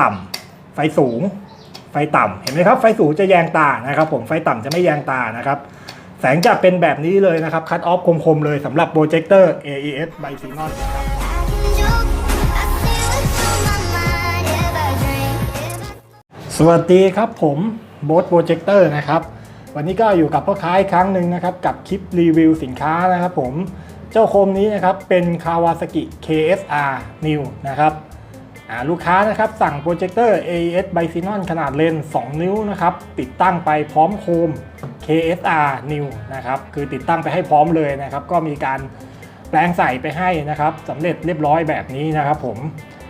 ต่ำไฟสูง ไฟต่ำเห็นไหมครับ ไฟสูงจะแยงตานะครับ ผมไฟต่ำจะไม่แยงตานะครับ แสงจะเป็นแบบนี้เลยนะครับ คัตออฟคมๆเลยสำหรับโปรเจคเตอร์ AES by Xenon ครับสวัสดีครับผมโบ๊ทโปรเจคเตอร์นะครับ วันนี้ก็อยู่กับพ่อค้าอีกครั้งหนึ่งนะครับ กับคลิปรีวิวสินค้านะครับผมเจ้าโคมนี้นะครับเป็น Kawasaki KSR New นะครับ ลูกค้านะครับสั่งโปรเจคเตอร์ AES by Xenon ขนาดเลนส์2 นิ้วนะครับติดตั้งไปพร้อมโคม KSR New นะครับคือติดตั้งไปให้พร้อมเลยนะครับก็มีการแปลงใส่ไปให้นะครับสำเร็จเรียบร้อยแบบนี้นะครับผม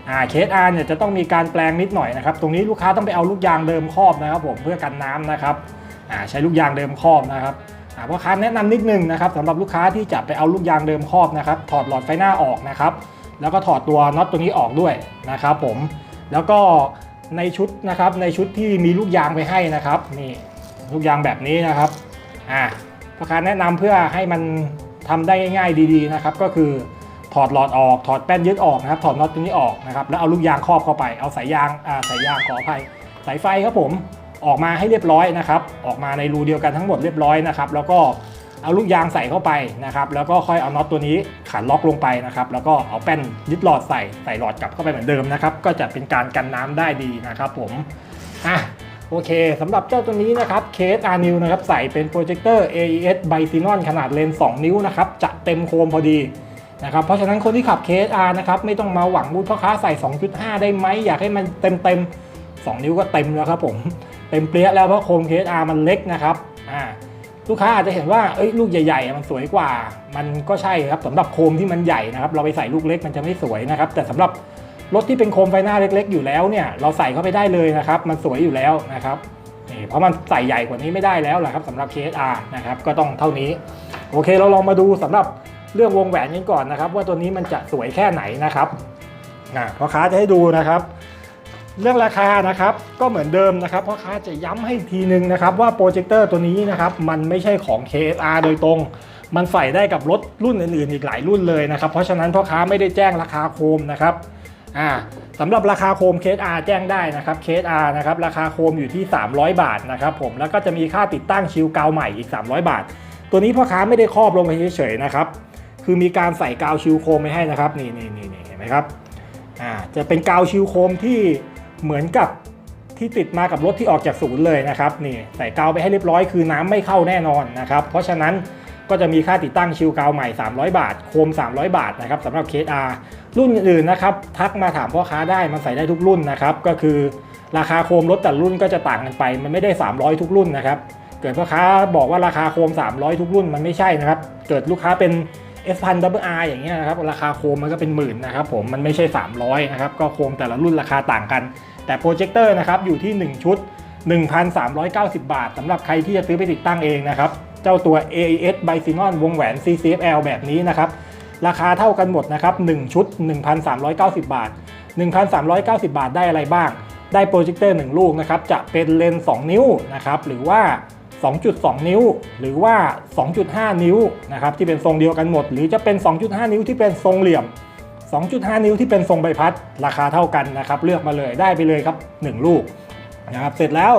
อ่าเคสอาร์เนี่ยจะต้องมีการแปลงนิดหน่อยนะครับตรงนี้ลูกค้าต้องไปเอาลูกยางเดิมครอบนะครับผมเพื่อกันน้ำนะครับอ่าใช้ลูกยางเดิมครอบนะครับพ่อค้าแนะนำนิดนึงนะครับสำหรับลูกค้าที่จะไปเอาลูกยางเดิมครอบนะครับถอดหลอดไฟหน้าออกนะครับ แล้วก็ถอดตัวน็อตตัวนี้ออกด้วยนะครับผมแล้วก็ในชุดนะครับในชุดที่มีลูกยางไปให้นะครับนี่ลูกยางแบบนี้นะครับอ่าพ่อค้าแนะนำเพื่อให้มันทำได้ง่ายๆดีๆนะครับก็คือถอดหลอดออกถอดแป้นยึดออกนะครับถอดน็อตตัวนี้ออกนะครับแล้วเอาลูกยางครอบเข้าไปเอาสายยางอ่าสายยางขออภัยสายไฟครับผมออกมาให้เรียบร้อยนะครับออกมาในรูเดียวกันทั้งหมดเรียบร้อยนะครับแล้วก็ เอาลูกยางใส่เข้าไปนะครับแล้วก็ค่อยเอาน็อตตัวนี้ขันล็อกลงไปนะครับแล้วก็เอาแป้นยึดหลอดใส่ใส่หลอดกลับเข้าไปเหมือนเดิมนะครับก็จะเป็นการกันน้ำได้ดีนะครับผมอะโอเคสำหรับเจ้าตัวนี้นะครับเคสอาร์นิวนะครับใส่เป็นโปรเจคเตอร์ AES b y x e n o n ขนาดเลนส์2นิ้วนะครับจะเต็มโคมพอดีนะครับเพราะฉะนั้นคนที่ขับ KSR นะครับไม่ต้องมาหวังมูดพ่อค้าใส่ 2.5 ได้ไหมอยากให้มันเต็มเต็ม2นิ้วก็เต็มแล้วครับผม เต็มเปรี้ยแล้วเพราะโคม KSR มันเล็กนะครับอ่า ลูกค้าอาจจะเห็นว่าเอ้ยลูกใหญ่ๆ มันสวยกว่า มันก็ใช่ครับสำหรับโคมที่มันใหญ่นะครับ เราไปใส่ลูกเล็กมันจะไม่สวยนะครับ แต่สำหรับรถที่เป็นโคมไฟหน้าเล็ก ๆ อยู่แล้วเนี่ย เราใส่เข้าไปได้เลยนะครับ มันสวยอยู่แล้วนะครับนี่เพราะมันใส่ใหญ่กว่านี้ไม่ได้แล้วแหละครับสำหรับ KSR นะครับ ก็ต้องเท่านี้ โอเคเราลองมาดูสำหรับเรื่องวงแหวนกันก่อนนะครับ ว่าตัวนี้มันจะสวยแค่ไหนนะครับอะพ่อค้าจะให้ดูนะครับ เรื่องราคานะครับก็เหมือนเดิมนะครับพ่อค้าจะย้ำให้อีกทีนึงนะครับว่าโปรเจคเตอร์ตัวนี้นะครับมันไม่ใช่ของ KSR โดยตรง มันใส่ได้กับรถรุ่นอื่นๆ อีกหลายรุ่นเลยนะครับ เพราะฉะนั้นพ่อค้าไม่ได้แจ้งราคาโคมนะครับอ่าสำหรับราคาโคม KSR แจ้งได้นะครับ KSR นะครับราคาโคมอยู่ที่ 300 บาทนะครับผมแล้วก็จะมีค่าติดตั้งชิลกาวใหม่อีก 300 บาท ตัวนี้พ่อค้าไม่ได้ครอบลงไปเฉยๆนะครับคือมีการใส่กาวชิลโคมไปให้นะครับนี่นี่นี่นี่เห็นไหมครับอ่าจะเป็นกาวชิลโคมที่ เหมือนกับที่ติดมากับรถที่ออกจากศูนย์เลยนะครับนี่ใส่กาวไปให้เรียบร้อยคือน้ำไม่เข้าแน่นอนนะครับเพราะฉะนั้นก็จะมีค่าติดตั้งชิลกาวใหม่ 300 บาท โคม 300 บาทนะครับสำหรับ KSR รุ่นอื่นนะครับ ทักมาถามพ่อค้าได้มันใส่ได้ทุกรุ่นนะครับก็คือราคาโคมรถแต่รุ่นก็จะต่างกันไป มันไม่ได้ 300 ทุกรุ่นนะครับเกิดพ่อค้าบอกว่าราคาโคม 300 ทุกรุ่นมันไม่ใช่นะครับเกิดลูกค้าเป็น F 1 0 0 R อย่างเงี้ยนะครับราคาโคมมันก็เป็นหมื่นนะครับผมมันไม่ใช่ 300นะครับก็โคมแต่ละรุ่นราคาต่างกัน แต่โปรเจคเตอร์นะครับอยู่ที่ 1 ชุด 1,390 บาทสำหรับใครที่จะซื้อไปติดตั้งเองนะครับ เจ้าตัว AES b y x e n o n วงแหวน CCFL แบบนี้นะครับ ราคาเท่ากันหมดนะครับ 1 ชุด 1,390 บาท 1,390 บาทได้อะไรบ้าง ได้โปรเจคเตอร์ 1 ลูกนะครับ จะเป็นเลนส์2นิ้วนะครับ หรือว่า 2.2 นิ้ว หรือว่า 2.5 นิ้วนะครับที่เป็นทรงเดียวกันหมด หรือจะเป็น 2.5 นิ้วที่เป็นทรงเหลี่ยม 2.5 นิ้วที่เป็นทรงใบพัดราคาเท่ากันนะครับ เลือกมาเลยได้ไปเลยครับ 1 ลูกนะครับเสร็จแล้ว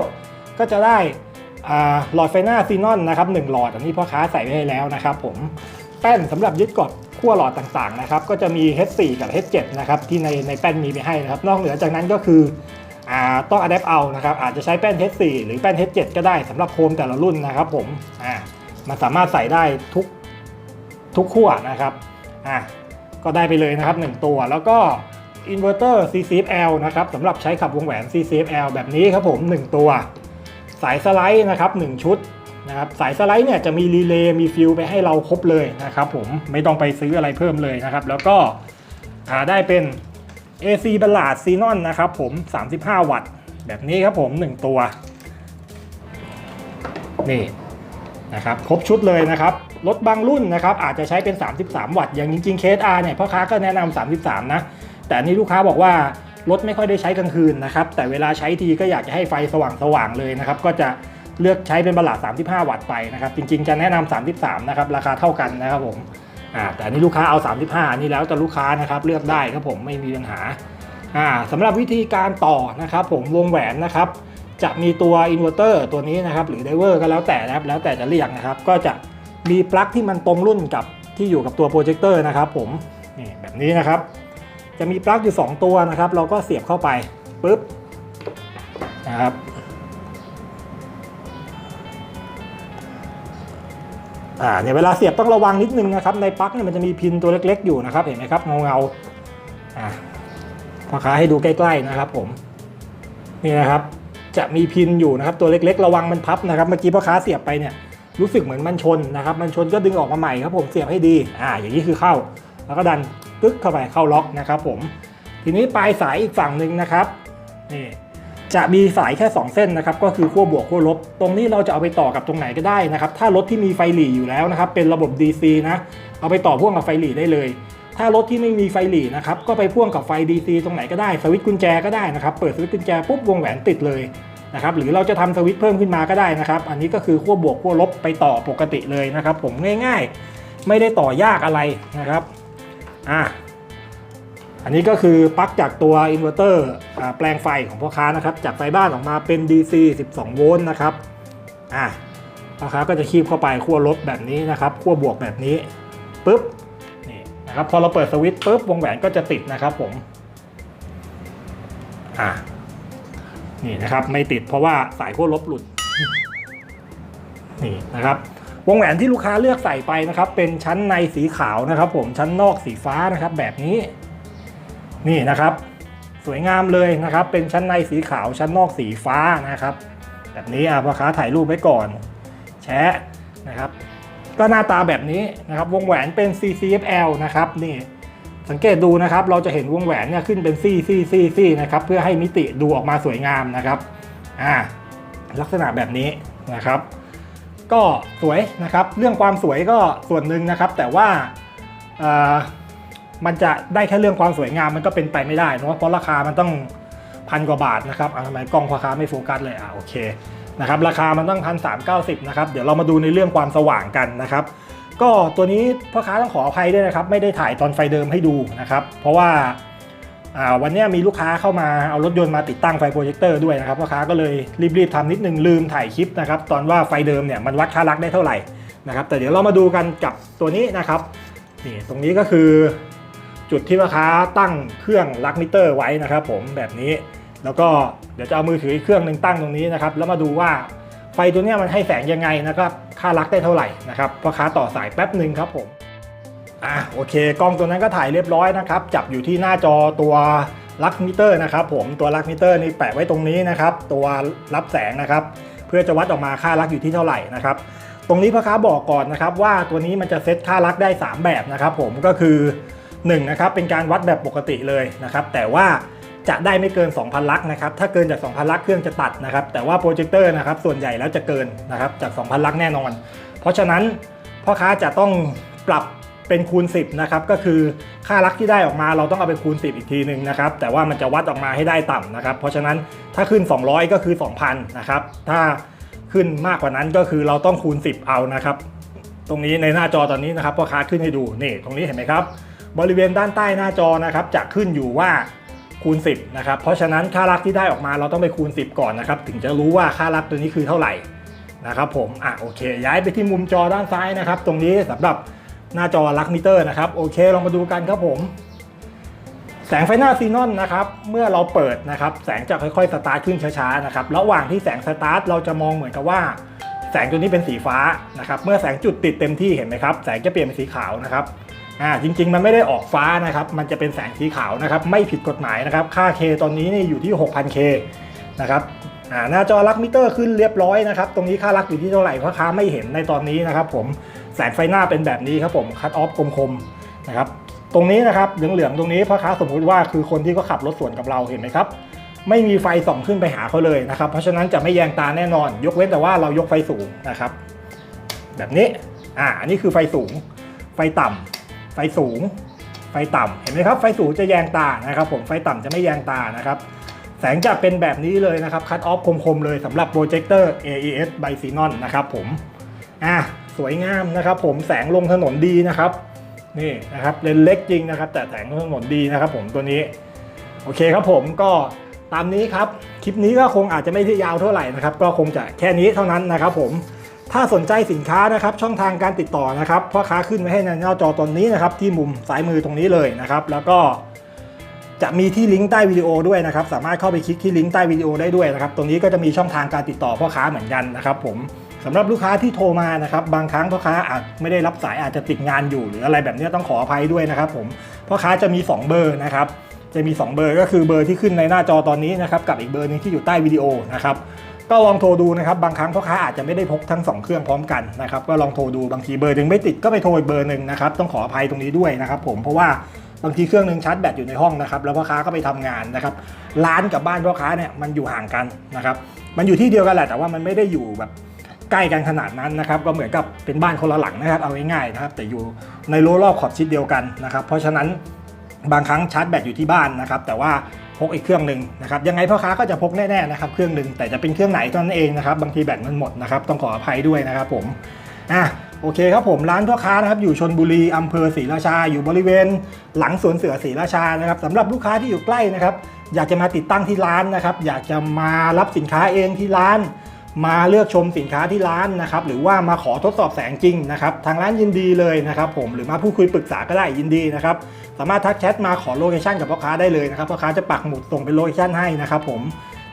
ก็จะได้หลอดไฟหน้าซีนอนนะครับ1หลอดอันนี้พ่อค้าใส่ไว้ให้แล้วนะครับผมแป้นสำหรับยึดกดขั้วหลอดต่างๆนะครับก็จะมี H4 กับ H7 นะครับที่ในในแป้นมีไปให้นะครับ นอกเหนือจากนั้นก็คืออต้องอัดแอปเอานะครับอาจจะใช้แป้น H4 หรือแป้น H7 ก็ได้สำหรับโคมแต่ละรุ่นนะครับผมอ่ามันสามารถใส่ได้ทุกทุกขั้วนะครับอ่า ก็ได้ไปเลยนะครับ 1 ตัว แล้วก็อินเวอร์เตอร์ CCFL นะครับสำหรับใช้ขับวงแหวน CCFL แบบนี้ครับผม 1 ตัว สายสไลด์นะครับ 1 ชุดนะครับสายสไลด์เนี่ยจะมีรีเลย์มีฟิลไปให้เราครบเลยนะครับผมไม่ต้องไปซื้ออะไรเพิ่มเลยนะครับ แล้วก็ได้เป็น AC บ a ลลาดซีนอนนะครับผม 35 วัตต์ แบบนี้ครับผม 1 ตัว นี่นะครับ ครบชุดเลยนะครับ รถบางรุ่นนะครับอาจจะใช้เป็น 33 วัตต์ อย่างจริงๆเคส R เนี่ยพ่อค้าก็แนะนำ33 นะ แต่อันนี่ลูกค้าบอกว่ารถไม่ค่อยได้ใช้กลางคืนนะครับ แต่เวลาใช้ทีก็อยากจะให้ไฟสว่างๆเลยนะครับ ก็จะเลือกใช้เป็นบลาด 35 วัตต์ไปนะครับ จริงๆ จะแนะนำ33 นะครับ ราคาเท่ากันนะครับผมอ่าแต่อันนี่ลูกค้าเอา 35อันนี้แล้วแต่ลูกค้านะครับเลือกได้ครับผมไม่มีปัญหาอ่าสำหรับวิธีการต่อนะครับผมวงแหวนนะครับจะมีตัวอินเวอร์เตอร์ตัวนี้นะครับหรือไดเวอร์ก็แล้วแต่นะครับแล้วแต่จะเรียกนะครับ ก็จะ มีปลั๊กที่มันตรงรุ่นกับที่อยู่กับตัวโปรเจคเตอร์นะครับผมนี่แบบนี้นะครับ จะมีปลั๊กอยู่ 2 ตัวนะครับ เราก็เสียบเข้าไปปุ๊บนะครับอ่าเนี่ยเวลาเสียบต้องระวังนิดนึงนะครับ ในปลั๊กเนี่ยมันจะมีพินตัวเล็กๆอยู่นะครับเห็นไหมครับเงาเงาๆอ่าพ่อค้าให้ดูใกล้ๆนะครับ ผมนี่นะครับ จะมีพินอยู่นะครับ ตัวเล็กๆ ระวังมันพับนะครับ เมื่อกี้พ่อค้าเสียบไปเนี่ย รู้สึกเหมือนมันชนนะครับ มันชนก็ดึงออกมาใหม่ครับผมเสียบให้ดี อ่า อย่างนี้คือเข้า แล้วก็ดันตึ๊กเข้าไปเข้าล็อกนะครับผม ทีนี้ปลายสายอีกฝั่งหนึ่งนะครับ นี่ จะมีสายแค่ 2 เส้นนะครับ ก็คือขั้วบวกขั้วลบ ตรงนี้เราจะเอาไปต่อกับตรงไหนก็ได้นะครับ ถ้ารถที่มีไฟหลีอยู่แล้วนะครับ เป็นระบบ DC นะ เอาไปต่อพ่วงกับไฟหลีได้เลย ถ้ารถที่ไม่มีไฟหลีนะครับ ก็ไปพ่วงกับไฟ DC ตรงไหนก็ได้ สวิตช์กุญแจก็ได้นะครับ เปิดสวิตช์กุญแจปุ๊บวงแหวนติดเลย นะครับหรือเราจะทำสวิตช์เพิ่มขึ้นมาก็ได้นะครับ อันนี้ก็คือขั้วบวกขั้วลบไปต่อปกติเลยนะครับ ผมง่ายๆ ไม่ได้ต่อยากอะไรนะครับอะอันนี้ก็คือปลั๊กจากตัวอินเวอร์เตอร์แปลงไฟของพ่อค้านะครับ จากไฟบ้านออกมาเป็น DC 12 โวลต์นะครับอะพ่อค้าก็จะคีบเข้าไปขั้วลบแบบนี้นะครับขั้วบวกแบบนี้ปุ๊บนี่นะครับพอเราเปิดสวิตช์ปุ๊บวงแหวนก็จะติดนะครับผมอะ นี่นะครับไม่ติดเพราะว่าสายขั้วลบหลุดนี่นะครับวงแหวนที่ลูกค้าเลือกใส่ไปนะครับ เป็นชั้นในสีขาวนะครับ ผมชั้นนอกสีฟ้านะครับ แบบนี้ นี่นะครับ สวยงามเลยนะครับ เป็นชั้นในสีขาวชั้นนอกสีฟ้านะครับ แบบนี้อะพ่อค้าถ่ายรูปไว้ก่อน แชะนะครับ ก็หน้าตาแบบนี้นะครับ วงแหวนเป็น CCFL นะครับ นี่ สังเกตดูนะครับเราจะเห็นวงแหวนเนี่ยขึ้นเป็นซี่ซี่ซี่ซี่นะครับเพื่อให้มิติดูออกมาสวยงามนะครับอ่าลักษณะแบบนี้นะครับ ก็สวยนะครับเรื่องความสวยก็ส่วนหนึ่งนะครับ แต่ว่าอ่อมันจะได้แค่เรื่องความสวยงามมันก็เป็นไปไม่ได้เนะเพราะราคามันต้องพันกว่าบาทนะครับอะทำไมกล้องพ่อค้าไม่โฟกัสเลยอะโอเคนะครับราคามันต้องพันสามเก้าสิบนะครับเดี๋ยวเรามาดูในเรื่องความสว่างกันนะครับ ก็ตัวนี้พ่อค้าต้องขออภัยด้วยนะครับ ไม่ได้ถ่ายตอนไฟเดิมให้ดูนะครับ เพราะว่าาวันนี้มีลูกค้าเข้ามาเอารถยนต์มาติดตั้งไฟโปรเจคเตอร์ด้วยนะครับพ่อค้าก็เลยรีบๆทำนิดนึงลืมถ่ายคลิปนะครับตอนว่าไฟเดิมเนี่ยมันวัดค่ารักได้เท่าไหร่นะครับแต่เดี๋ยวเรามาดูกันกับตัวนี้นะครับนี่ตรงนี้ก็คือจุดที่พ่อค้าตั้งเครื่องลักมิเตอร์ไว้นะครับ ผมแบบนี้ แล้วก็เดี๋ยวจะเอามือถืออีกเครื่องหนึ่งตั้งตรงนี้นะครับแล้วมาดูว่าไฟตัวนี้มันให้แสงยังไงนะครับ ค่ารักได้เท่าไหร่นะครับพ่อค้าต่อสายแป๊บหนึ่งครับผมอะโอเค กล้องตัวนั้นก็ถ่ายเรียบร้อยนะครับ จับอยู่ที่หน้าจอตัวลักมิเตอร์นะครับผมตัวลักมิเตอร์นี่แปะไว้ตรงนี้นะครับ ตัวรับแสงนะครับ เพื่อจะวัดออกมาค่ารักอยู่ที่เท่าไหร่นะครับ ตรงนี้พ่อค้าบอกก่อนนะครับ ว่าตัวนี้มันจะเซตค่ารักได้ 3 แบบนะครับ ผมก็คือ1นะครับเป็นการวัดแบบปกติเลยนะครับ แต่ว่า จะได้ไม่เกิน 2,000 ลักนะครับ ถ้าเกินจาก 2,000 ลักเครื่องจะตัดนะครับ แต่ว่าโปรเจคเตอร์นะครับส่วนใหญ่แล้วจะเกินนะครับจาก 2,000 ลักแน่นอน เพราะฉะนั้นพ่อค้าจะต้องปรับเป็นคูณ 10นะครับก็คือค่าลักที่ได้ออกมาเราต้องเอาไปคูณ 10 อีกทีหนึ่งนะครับแต่ว่ามันจะวัดออกมาให้ได้ต่ำนะครับ เพราะฉะนั้นถ้าขึ้น 200 ก็คือ 2,000 นะครับ ถ้าขึ้นมากกว่านั้นก็คือเราต้องคูณ 10 เอานะครับ ตรงนี้ในหน้าจอตอนนี้นะครับพ่อค้าขึ้นให้ดูนี่ตรงนี้เห็นไหมครับ บริเวณด้านใต้หน้าจอนะครับจะขึ้นอยู่ว่า คูณ 10นะครับเพราะฉะนั้นค่ารักที่ได้ออกมาเราต้องไปคูณ 10 ก่อนนะครับถึงจะรู้ว่าค่ารักตัวนี้คือเท่าไหร่นะครับผมอะโอเค ย้ายไปที่มุมจอด้านซ้ายนะครับ ตรงนี้สำหรับหน้าจอลักมิเตอร์นะครับโอเคลองมาดูกันครับผม แสงไฟหน้าซีนอนนะครับเมื่อเราเปิดนะครับแสงจะค่อยๆสตาร์ทขึ้นช้าๆนะครับระหว่างที่แสงสตาร์ทเราจะมองเหมือนกับว่า แสงตัวนี้เป็นสีฟ้านะครับเมื่อแสงจุดติดเต็มที่เห็นไหมครับแสงจะเปลี่ยนเป็นสีขาวนะครับ อ่าจริง ๆ มันไม่ได้ออกฟ้านะครับ มันจะเป็นแสงสีขาวนะครับ ไม่ผิดกฎหมายนะครับ ค่า K ตอนนี้นี่อยู่ที่ 6,000K นะครับอ่าหน้าจอลักมิเตอร์ขึ้นเรียบร้อยนะครับ ตรงนี้ค่ารักอยู่ที่เท่าไหร่พ่อค้าไม่เห็นในตอนนี้นะครับ ผมแสงไฟหน้าเป็นแบบนี้ครับผมคัตออฟคมๆนะครับตรงนี้นะครับเหลืองๆตรงนี้พ่อค้าสมมุติว่าคือคนที่เขาขับรถสวนกับเราเห็นไหมครับไม่มีไฟส่องขึ้นไปหาเขาเลยนะครับ เพราะฉะนั้นจะไม่แยงตาแน่นอน ยกเว้นแต่ว่าเรายกไฟสูงนะครับ แบบนี้อ่าอันนี้คือไฟสูง ไฟต่ำ ไฟสูง ไฟต่ำเห็นไหมครับ ไฟสูงจะแยงตานะครับ ผมไฟต่ำจะไม่แยงตานะครับ แสงจะเป็นแบบนี้เลยนะครับคัตออฟคมๆเลยสำหรับโปรเจคเตอร์ AES by Xenon นะครับผมอะสวยงามนะครับ ผมแสงลงถนนดีนะครับนี่นะครับเลนเล็กจริงนะครับ แต่แสงลงถนนดีนะครับ ผมตัวนี้โอเคครับผมก็ตามนี้ครับ คลิปนี้ก็คงอาจจะไม่ได้ยาวเท่าไหร่นะครับ ก็คงจะแค่นี้เท่านั้นนะครับผม ถ้าสนใจสินค้านะครับช่องทางการติดต่อนะครับพ่อค้าขึ้นไว้ให้ในหน้าจอตอนนี้นะครับที่มุมซ้ายมือตรงนี้เลยนะครับแล้วก็จะมีที่ลิงก์ใต้วิดีโอด้วยนะครับสามารถเข้าไปคลิกที่ลิงก์ใต้วิดีโอได้ด้วยนะครับตรงนี้ก็จะมีช่องทางการติดต่อพ่อค้าเหมือนกันนะครับผมสำหรับลูกค้าที่โทรมานะครับบางครั้งพ่อค้าอาจไม่ได้รับสายอาจจะติดงานอยู่หรืออะไรแบบนี้ต้องขออภัยด้วยนะครับผมพ่อค้าจะมี 2 เบอร์นะครับจะมี 2 เบอร์ก็คือเบอร์ที่ขึ้นในหน้าจอตอนนี้นะครับกับอีกเบอร์หนึงที่อยู่ใต้วิดีโอนะครับ ก็ลองโทรดูนะครับบางครั้งพ่อค้าอาจจะไม่ได้พกทั้ง 2 เครื่องพร้อมกันนะครับก็ลองโทรดูบางทีเบอร์หนึ่งไม่ติดก็ไปโทรอีกเบอร์หนึ่งนะครับต้องขออภัยตรงนี้ด้วยนะครับผมเพราะว่าบางทีเครื่องหนึ่งชาร์จแบตอยู่ในห้องนะครับแล้วพ่อค้าก็ไปทำงานนะครับร้านกับบ้านพ่อค้าเนี่ยมันอยู่ห่างกันนะครับมันอยู่ที่เดียวกันแหละแต่ว่ามันไม่ได้อยู่แบบใกล้กันขนาดนั้นนะครับก็เหมือนกับเป็นบ้านคนละหลังนะครับเอาง่ายๆนะครับแต่อยู่ในรั้วรอบขอบชิดเดียวกันนะครับเพราะฉะนั้นบางครั้งชาร์จแบตอยู่ที่บ้านนะครับแต่ว่า กอีกเครื่องหนึ่งนะครับยังไงพ่อค้าก็จะพกแน่ๆนะครับเครื่องหนึ่งแต่จะเป็นเครื่องไหนเท่านั้นเองนะครับบางทีแบตมันหมดนะครับต้องขออภัยด้วยนะครับผมอะโอเคครับผมร้านพ่อค้านะครับอยู่ชนบุรีอำเภอศรีราชา อยู่บริเวณ หลังสวนเสือศรีราชานะครับสำหรับลูกค้าที่อยู่ใกล้นะครับ อยากจะมาติดตั้งที่ร้านนะครับ อยากจะมารับสินค้าเองที่ร้าน มาเลือกชมสินค้าที่ร้านนะครับหรือว่ามาขอทดสอบแสงจริงนะครับทางร้านยินดีเลยนะครับผมหรือมาพูดคุยปรึกษาก็ได้ยินดีนะครับสามารถทักแชทมาขอโลเคชันกับพ่อค้าได้เลยนะครับพ่อค้าจะปักหมุดส่งเป็นโลเคชันให้นะครับผม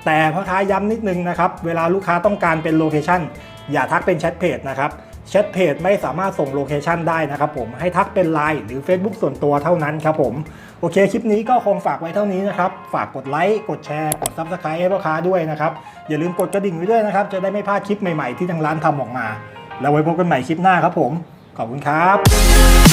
แต่พ่อค้าย้ำนิดนึงนะครับเวลาลูกค้าต้องการเป็นโลเคชันอย่าทักเป็นแชทเพจนะครับ แชทเพจไม่สามารถส่งโลเคชันได้นะครับผมให้ทักเป็น Line หรือ Facebook ส่วนตัวเท่านั้นครับผม โอเคคลิปนี้ก็คงฝากไว้เท่านี้นะครับ ฝากกดไลค์กดแชร์กด Subscribe ให้พ่อค้าด้วยนะครับ อย่าลืมกดกระดิ่งไว้ด้วยนะครับ จะได้ไม่พลาดคลิปใหม่ๆที่ทางร้านทำออกมา แล้วไว้พบกันใหม่คลิปหน้าครับผม ขอบคุณครับ